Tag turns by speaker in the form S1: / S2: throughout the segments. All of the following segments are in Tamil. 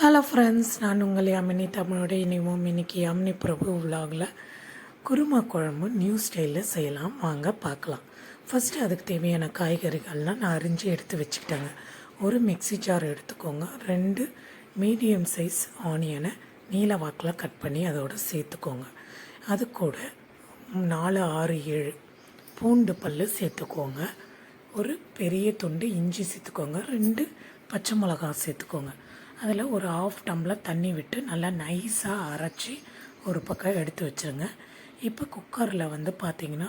S1: ஹலோ ஃப்ரெண்ட்ஸ் நான் உங்கள் யாமினி தமிழோட இனிமோம் இன்னைக்கு யாமினி பிரபு விலாகில் குருமா குழம்பு நியூ ஸ்டைலில் செய்யலாம். வாங்க பார்க்கலாம். ஃபஸ்ட்டு அதுக்கு தேவையான காய்கறிகள்லாம் நான் அரிஞ்சு எடுத்து வச்சுக்கிட்டேங்க. ஒரு மிக்ஸி ஜார் எடுத்துக்கோங்க. ரெண்டு மீடியம் சைஸ் ஆனியனை நீல வாக்கில் கட் பண்ணி அதோட சேர்த்துக்கோங்க. அது கூட நாலு ஆறு ஏழு பூண்டு பல் சேர்த்துக்கோங்க. ஒரு பெரிய துண்டு இஞ்சி சேர்த்துக்கோங்க. ரெண்டு பச்சை மிளகா சேர்த்துக்கோங்க. அதில் ஒரு ஆஃப் டம்ளர் தண்ணி விட்டு நல்லா நைஸாக அரைச்சி ஒரு பக்கம் எடுத்து வச்சுருங்க. இப்போ குக்கரில் வந்து பார்த்தீங்கன்னா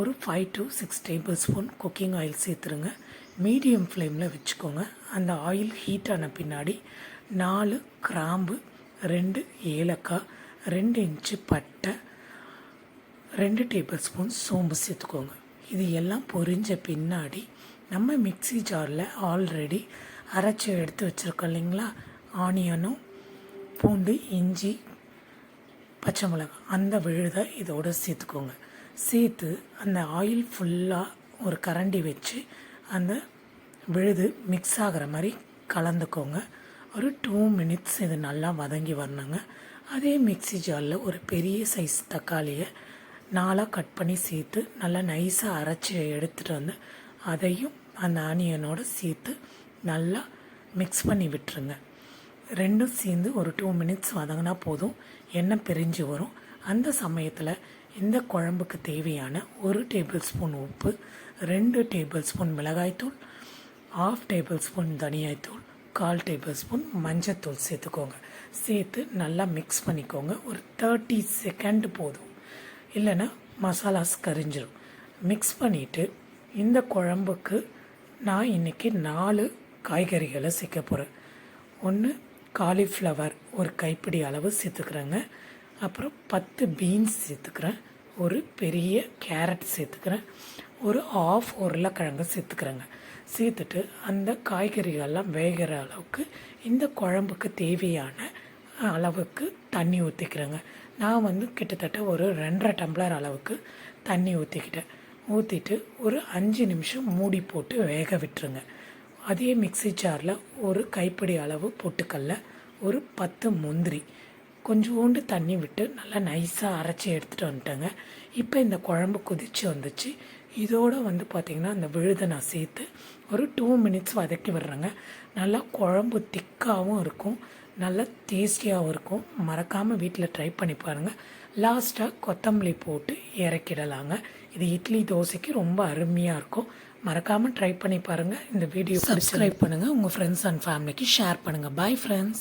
S1: ஒரு five to six tablespoon cooking oil சேர்த்துருங்க. மீடியம் ஃப்ளேமில் வச்சுக்கோங்க. அந்த ஆயில் ஹீட் ஆன பின்னாடி நாலு கிராம்பு ரெண்டு ஏலக்காய் ரெண்டு இன்ச்சு பட்டை ரெண்டு டேபிள் ஸ்பூன் சோம்பு சேர்த்துக்கோங்க. இது எல்லாம் பொரிஞ்ச பின்னாடி நம்ம மிக்ஸி ஜாரில் ஆல்ரெடி அரைச்சி எடுத்து வச்சுருக்கோம் இல்லைங்களா? ஆனியனும் பூண்டு இஞ்சி பச்சை மிளகாய் அந்த விழுதை இதோட சேர்த்துக்கோங்க. சேர்த்து அந்த ஆயில் ஃபுல்லாக ஒரு கரண்டி வச்சு அந்த விழுது மிக்ஸ் ஆகிற மாதிரி கலந்துக்கோங்க. ஒரு டூ மினிட்ஸ் இது நல்லா வதங்கி வரணுங்க. அதே மிக்ஸி ஜாரில் ஒரு பெரிய சைஸ் தக்காளியை நாலாக கட் பண்ணி சேர்த்து நல்லா நைஸாக அரைச்சி எடுத்துகிட்டு வந்து அதையும் அந்த ஆனியனோடு சேர்த்து நல்லா மிக்ஸ் பண்ணி விட்டுருங்க. ரெண்டும் சேர்ந்து ஒரு டூ மினிட்ஸ் வதங்கினா போதும். எண்ணெய் பிரிஞ்சு வரும். அந்த சமயத்தில் இந்த குழம்புக்கு தேவையான ஒரு டேபிள் ஸ்பூன் உப்பு ரெண்டு டேபிள் ஸ்பூன் மிளகாய்த்தூள் ஆஃப் டேபிள் ஸ்பூன் தனியாய்த்தூள் கால் டேபிள் ஸ்பூன் மஞ்சத்தூள் சேர்த்துக்கோங்க. சேர்த்து நல்லா மிக்ஸ் பண்ணிக்கோங்க. ஒரு தேர்ட்டி செகண்ட் போதும். இல்லைன்னா மசாலாஸ் கரிஞ்சிடும் மிக்ஸ் பண்ணிவிட்டு இந்த குழம்புக்கு நான் இன்றைக்கி நாலு காய்கறிகளை சேர்க்க போகிறேன் ஒன்று காலிஃப்ளவர் ஒரு கைப்பிடி அளவு சேர்த்துக்கிறேங்க. அப்புறம் பத்து பீன்ஸ் சேர்த்துக்கிறேன். ஒரு பெரிய கேரட் சேர்த்துக்கிறேன். ஒரு ஆஃப் உருளைக்கிழங்கு சேர்த்துக்கிறேங்க. சேர்த்துட்டு அந்த காய்கறிகள்லாம் வேகிற அளவுக்கு இந்த குழம்புக்கு தேவையான அளவுக்கு தண்ணி ஊற்றிக்கிறேங்க நான் வந்து கிட்டத்தட்ட ஒரு ரெண்டரை டம்ளர் அளவுக்கு தண்ணி ஊற்றிக்கிட்டேன் ஊற்றிட்டு ஒரு அஞ்சு நிமிஷம் மூடி போட்டு வேக விட்டுருங்க. அதே மிக்ஸி ஜாரில் ஒரு கைப்பிடி அளவு பொட்டுக்கல்ல ஒரு பத்து முந்திரி. கொஞ்சோண்டு தண்ணி விட்டு நல்லா நைஸாக அரைச்சி எடுத்துகிட்டு வந்துட்டேங்க. இப்போ இந்த குழம்பு கொதிச்சு வந்துச்சு. இதோடு வந்து பார்த்திங்கன்னா அந்த விழுதை நான் சேர்த்து ஒரு டூ மினிட்ஸ் வதக்கி விடுறேங்க. நல்லா குழம்பு திக்காகவும் இருக்கும் நல்லா டேஸ்டியாகவும் இருக்கும். மறக்காமல் வீட்டில் ட்ரை பண்ணி பாருங்கள் லாஸ்ட்டாக கொத்தமல்லி போட்டு இறக்கிடலாங்க. இது இட்லி தோசைக்கு ரொம்ப அருமையாக இருக்கும். மறக்காமல் ட்ரை பண்ணி பாருங்கள் இந்த வீடியோ சப்ஸ்கிரைப் பண்ணுங்கள் உங்கள் ஃப்ரெண்ட்ஸ் அண்ட் ஃபேமிலிக்கு ஷேர் பண்ணுங்கள் பாய் ஃப்ரெண்ட்ஸ்